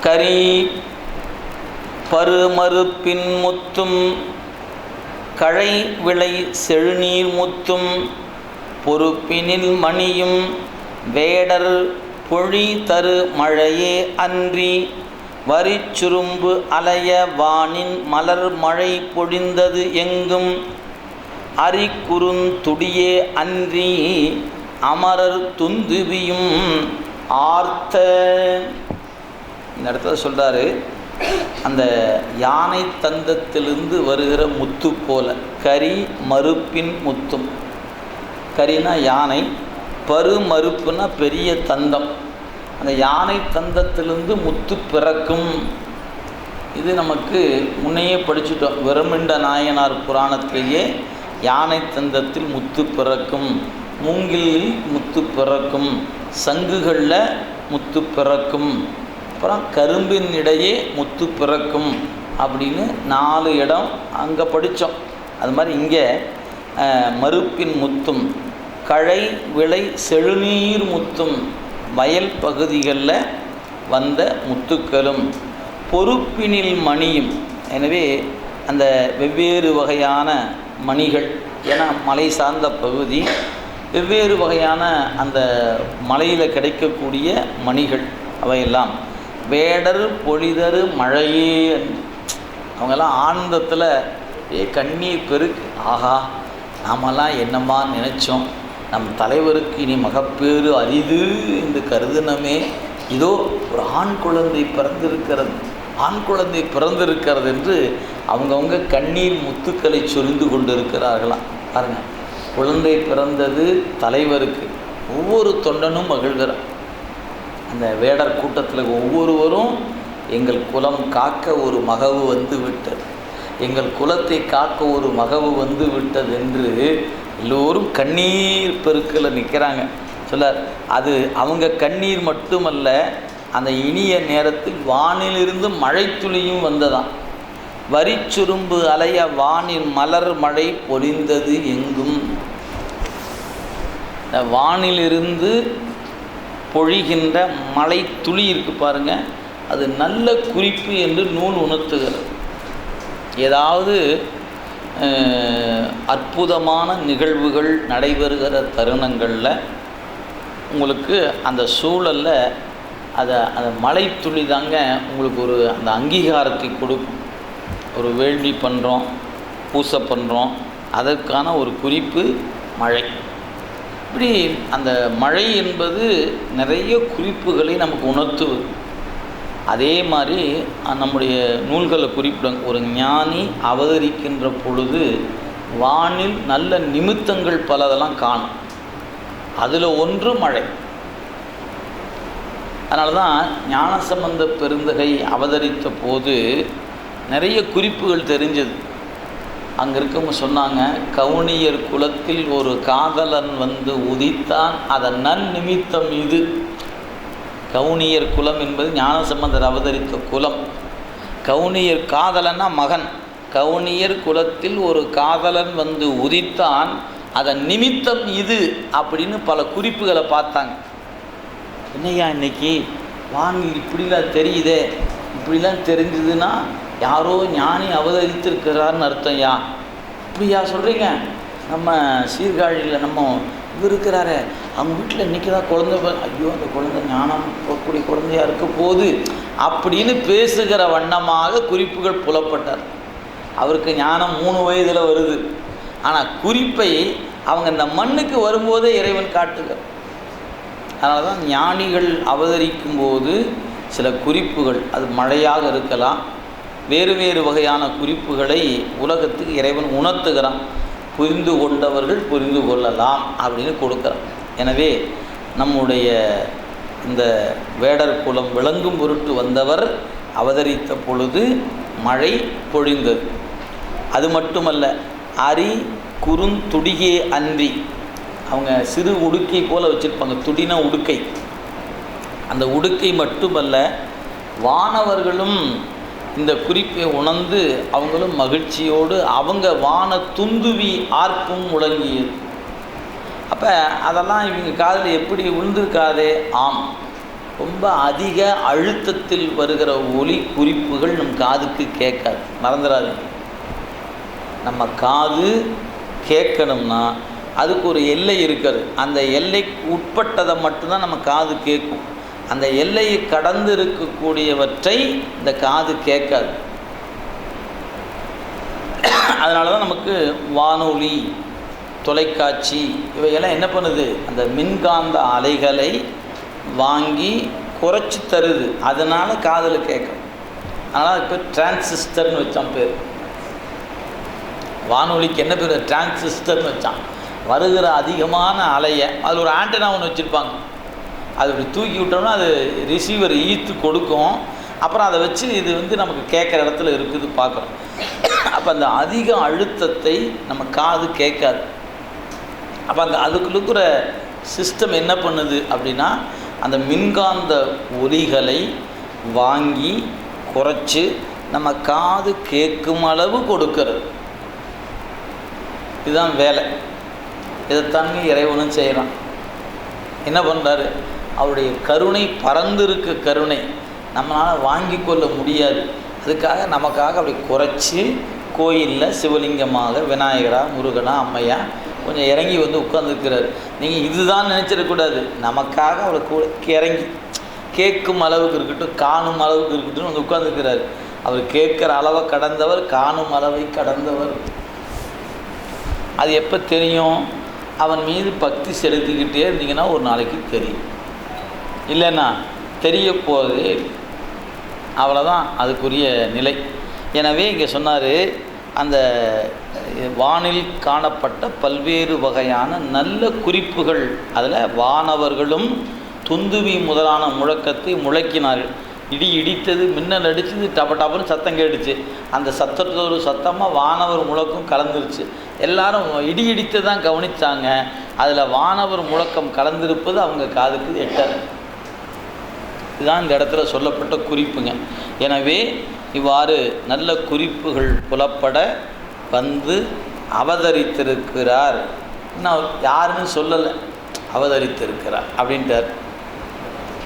கரி பருமறுப்பின் முத்தும் கழை விளை செழுநீர் முத்தும் பொறுப்பினில் மணியும் வேடர் பொழி தரு மழையே அன்றி வரிச்சுரும்பு அலைய வானின் மலர் மழை பொழிந்தது எங்கும் அரிக்குறுந்துடியே அன்றி அமரர் துந்துவியும் ஆர்த்த இந்த இடத்துல சொல்கிறாரு அந்த யானை தந்தத்திலிருந்து வருகிற முத்து போல கரி மறுப்பின் முத்தும். கரினா யானை பரு மறுப்புனா பெரிய தந்தம். அந்த யானை தந்தத்திலிருந்து முத்து பிறக்கும். இது நமக்கு முன்னையே படிச்சுட்டோம். விரமிண்ட நாயனார் புராணத்திலேயே யானை தந்தத்தில் முத்து பிறக்கும். மூங்கிலில் முத்து பிறக்கும். சங்குகளில் முத்து பிறக்கும். அப்புறம் கரும்பின் இடையே முத்து பிறக்கும் அப்படின்னு நாலு இடம் அங்கே படித்தோம் அது மாதிரி இங்கே மறுப்பின் முத்தும் கழை விளை செழுநீர் முத்தும் வயல் பகுதிகளில் வந்த முத்துக்களும் பொறுப்பினில் மணியும். எனவே அந்த வெவ்வேறு வகையான மணிகள் ஏன்னா மலை சார்ந்த பகுதி வெவ்வேறு வகையான அந்த மலையில் கிடைக்கக்கூடிய மணிகள் அவையெல்லாம். வேடர் பொழிதரு மழையே அவங்கெல்லாம் ஆனந்தத்தில் ஏ கண்ணீர் பெருக்கு ஆஹா நாமெல்லாம் என்னம்மா நினச்சோம்? நம் தலைவருக்கு இனி மகப்பேறு அரிது என்று கருதினமே. இதோ ஒரு ஆண் குழந்தை பிறந்திருக்கிறது. ஆண் குழந்தை பிறந்திருக்கிறது என்று அவங்கவுங்க கண்ணீர் முத்துக்களை சொரிந்து கொண்டிருக்கிறார்களாம். பாருங்கள் குழந்தை பிறந்தது தலைவருக்கு. ஒவ்வொரு தொண்டனும் மகிழ்கிறார். அந்த வேடர் கூட்டத்தில் ஒவ்வொருவரும் எங்கள் குலம் காக்க ஒரு மகவு வந்து விட்டது. எங்கள் குலத்தை காக்க ஒரு மகவு வந்து விட்டது என்று எல்லோரும் கண்ணீர் பெருக்கில் நிற்கிறாங்க சொல்லார் அது அவங்க கண்ணீர் மட்டுமல்ல அந்த இனிய நேரத்தில் வானிலிருந்து மழைத்துளியும் வந்ததாம். வரிச்சுரும்பு அலைய வானில் மலர் மழை பொழிந்தது எங்கும். வானிலிருந்து பொழிகின்ற மலை துளி இருக்கு பாருங்க. அது நல்ல குறிப்பு என்று நூல் உணர்த்துகிறது. ஏதாவது அற்புதமான நிகழ்வுகள் நடைபெறுகிற தருணங்களில் உங்களுக்கு அந்த சூழலில் அதை அந்த மலை துளி தாங்க உங்களுக்கு ஒரு அந்த அங்கீகாரத்தை கொடுக்கும். ஒரு வேள்வி பண்ணுறோம் பூசை பண்ணுறோம் அதற்கான ஒரு குறிப்பு மழை. இப்படி அந்த மழை என்பது நிறைய குறிப்புகளை நமக்கு உணர்த்துவது? அதே மாதிரி நம்முடைய நூல்களை குறிப்பிடும் ஒரு ஞானி அவதரிக்கின்ற பொழுது வானில் நல்ல நிமித்தங்கள் பலதெல்லாம் காணும். அதில் ஒன்று மழை. அதனால தான் ஞானசம்பந்த பெருந்தகை அவதரித்த போது நிறைய குறிப்புகள் தெரிஞ்சது. அங்கே இருக்கவங்க சொன்னாங்க கவுனியர் குலத்தில் ஒரு காதலன் வந்து உதித்தான் அதன் நன்னிமித்தம் இது. கவுனியர் குலம் என்பது ஞானசம்பந்தர் அவதரித்த குலம். கவுனியர் காதலன்னா மகன். கவுனியர் குலத்தில் ஒரு காதலன் வந்து உதித்தான் அதன் நிமித்தம் இது அப்படின்னு பல குறிப்புகளை பார்த்தாங்க. என்னய்யா இன்னைக்கு? வாங்கி இப்படிலாம் தெரியுதே. இப்படிலாம் தெரிஞ்சதுன்னா யாரோ ஞானி அவதரித்திருக்கிறார்னு அர்த்தம்யா இப்படியா சொல்கிறீங்க நம்ம சீர்காழியில் நம்ம இவர் இருக்கிறாரே. அவங்க வீட்டில் இன்றைக்கி தான் குழந்தை ஐயோ அந்த குழந்தை ஞானம் போகக்கூடிய குழந்தையா இருக்க போது அப்படின்னு பேசுகிற வண்ணமாக குறிப்புகள் புலப்பட்டார். அவருக்கு ஞானம் மூணு வயதில் வருது. ஆனால் குறிப்பை அவங்க இந்த மண்ணுக்கு வரும்போதே இறைவன் காட்டுகிறார். அதனால தான் ஞானிகள் அவதரிக்கும் போது சில குறிப்புகள் அது மழையாக இருக்கலாம் வேறு வேறு வகையான குறிப்புகளை உலகத்துக்கு இறைவன் உணர்த்துகிறான். புரிந்து கொண்டவர்கள் புரிந்து கொள்ளலாம் அப்படின்னு கொடுக்குறான். எனவே நம்முடைய இந்த வேடர் குலம் விளங்கும் பொருட்டு வந்தவர் அவதரித்த பொழுது மழை பொழிந்தது. அது மட்டுமல்ல அரி குறுந்துடியே அன்றி. அவங்க சிறு உடுக்கை போல் வச்சுருப்பாங்க துடின உடுக்கை. அந்த உடுக்கை மட்டுமல்ல வானவர்களும் இந்த குறிப்பை உணர்ந்து அவங்களும் மகிழ்ச்சியோடு அவங்க வான துந்துவி ஆர்ப்பும் முழங்கியது. அப்போ அதெல்லாம் இவங்க காதில் எப்படி விழுந்திருக்காதே? ஆம். ரொம்ப அதிக அழுத்தத்தில் வருகிற ஒலி குறிப்புகள் நம் காதுக்கு கேட்காது. மறந்துடாது நம்ம காது கேட்கணும்னா அதுக்கு ஒரு எல்லை இருக்கிறது. அந்த எல்லைக்கு உட்பட்டதை மட்டும்தான் நம்ம காது கேட்கும். அந்த எல்லையை கடந்து இருக்கக்கூடியவற்றை இந்த காது கேட்காது. அதனால தான் நமக்கு வானொலி தொலைக்காட்சி இவையெல்லாம் என்ன பண்ணுது? அந்த மின்காந்த அலைகளை வாங்கி குறைச்சி தருது. அதனால் காதில் கேட்கும். அதனால் அதுக்கு பேர் டிரான்சிஸ்டர்னு வச்சான் பேர். வானொலிக்கு என்ன பேர்? டிரான்சிஸ்டர்னு வச்சான். வருகிற அதிகமான அலையை அதில் ஒரு ஆண்டனா ஒன்று வச்சுருப்பாங்க. அது இப்படி தூக்கி விட்டோம்னா அது ரிசீவர் ஈர்த்து கொடுக்கும். அப்புறம் அதை வச்சு இது வந்து நமக்கு கேட்குற இடத்துல இருக்குது பார்க்குறோம். அப்போ அந்த அதிக அழுத்தத்தை நம்ம காது கேட்காது. அப்போ அந்த அதுக்குள்ளுக்குற இருக்கிற சிஸ்டம் என்ன பண்ணுது அப்படின்னா அந்த மின்காந்த ஒலிகளை வாங்கி குறைச்சி நம்ம காது கேட்கும் அளவு கொடுக்கறது. இதுதான் வேலை. இதைத்தாங்க இறைவனும் செய்கிறான் என்ன பண்ணுறாரு அவருடைய கருணை பறந்திருக்க கருணை நம்மளால் வாங்கி கொள்ள முடியாது. அதுக்காக நமக்காக அப்படி குறைச்சி கோயிலில் சிவலிங்கமாக விநாயகரா முருகனா அம்மையா கொஞ்சம் இறங்கி வந்து உட்காந்துருக்கிறார் நீங்கள் இதுதான் நினச்சிடக்கூடாது நமக்காக அவரை கூட இறங்கி கேட்கும் அளவுக்கு இருக்கட்டும் காணும் அளவுக்கு இருக்கட்டும் வந்து உட்காந்துருக்கிறார் அவர் கேட்குற அளவை கடந்தவர் காணும் அளவை கடந்தவர். அது எப்போ தெரியும்? அவன் மீது பக்தி செலுத்திக்கிட்டே இருந்தீங்கன்னா ஒரு நாளைக்கு தெரியும். இல்லைன்னா தெரிய போது அவ்வளோதான் அதுக்குரிய நிலை. எனவே இங்கே சொன்னார் அந்த வானில் காணப்பட்ட பல்வேறு வகையான நல்ல குறிப்புகள். அதில் வானவர்களும் துந்துவி முதலான முழக்கத்தை முழக்கினார்கள். இடி இடித்தது மின்னல் அடித்தது டப டபன்னு சத்தம் கேட்டுச்சு. அந்த சத்தத்தோடு சத்தமாக வானவர் முழக்கம் கலந்துருச்சு. எல்லாரும் இடி இடித்து தான் கவனித்தாங்க அதில் வானவர் முழக்கம் கலந்திருப்பது அவங்க காதுக்கு எட்டது இதுதான் இந்த இடத்துல சொல்லப்பட்ட குறிப்புங்க. எனவே இவ்வாறு நல்ல குறிப்புகள் புலப்பட வந்து அவதரித்திருக்கிறார். இன்னும் யாருன்னு சொல்லலை. அவதரித்திருக்கிறார். அப்படின்றார்.